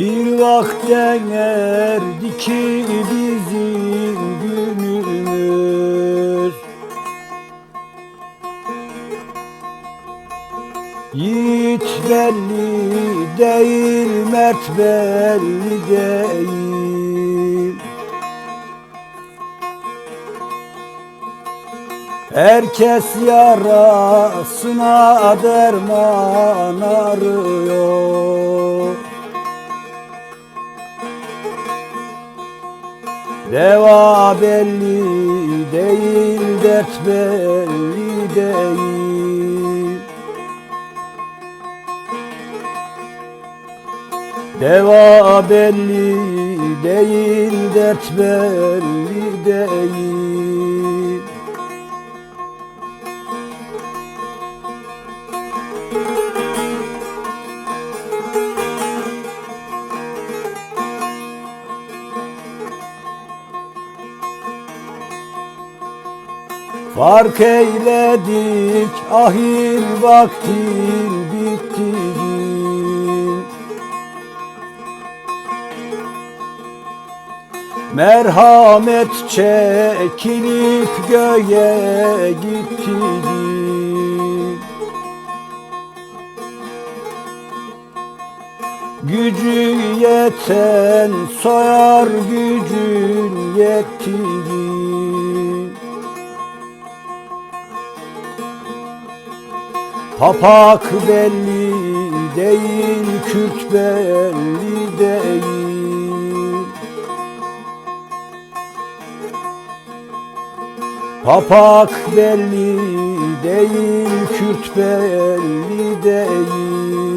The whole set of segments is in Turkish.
Bir vakten erdi ki bizim günümüz. Yiğit belli değil, mert belli değil. Herkes yarasına derman arıyor Deva belli değil, dert belli değil. Deva belli değil, dert belli değil Fark eyledik ahir vaktin bitti Merhamet çekilip göğe gitti gün. Gücü yeten soyar gücün yettiği Papak belli değil, Kürt belli değil. Papak belli değil, Kürt belli değil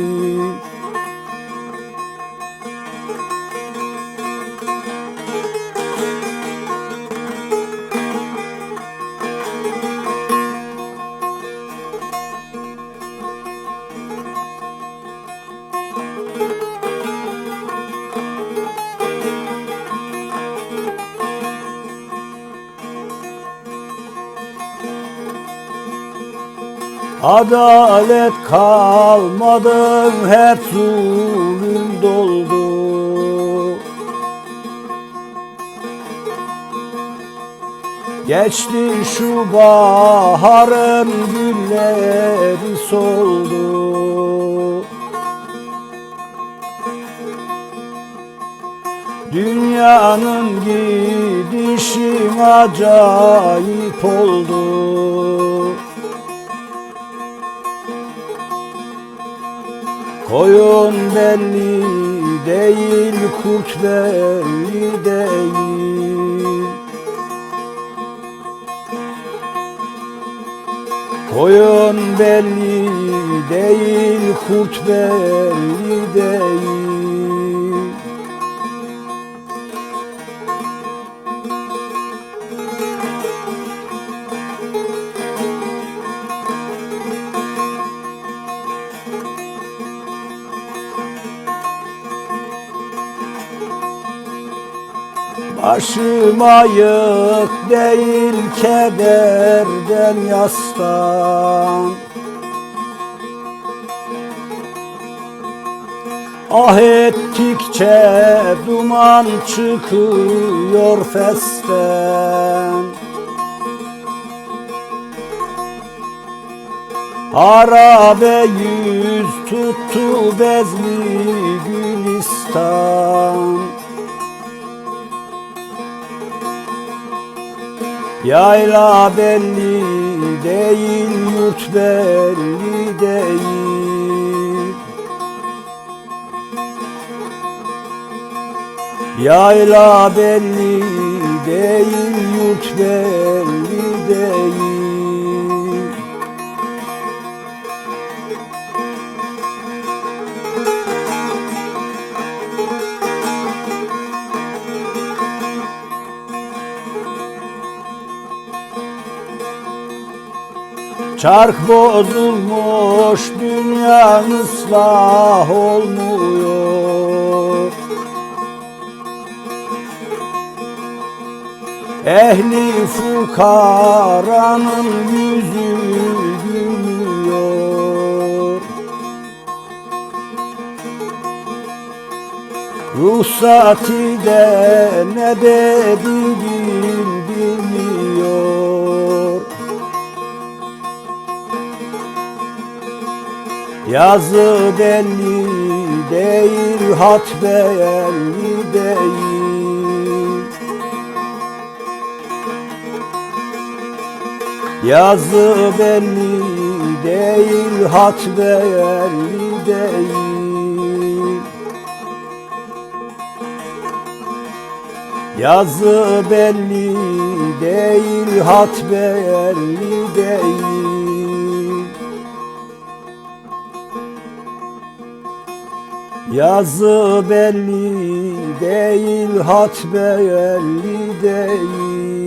Adalet kalmadı hep zulüm doldu. Geçti şu baharın gülleri soldu. Dünyanın gidişi acayip oldu Koyun belli değil, kurt belli değil. Koyun belli değil, kurt belli değil Başıma yık değil kederden yastan. Ah ettikçe duman çıkıyor festen. Harabe yüz tuttu bezmi gülistan Yayla belli değil, yurt belli değil. Yayla belli değil, yurt belli değil Çark bozulmuş dünya ıslah olmuyor. Ehli fukaranın yüzü gülmüyor. Ruhsat ile ne dediğim Yazı belli değil, hat belli değil. Yazı belli değil, hat belli değil. Yazı belli değil, hat belli değil Yazı belli değil, hat belli değil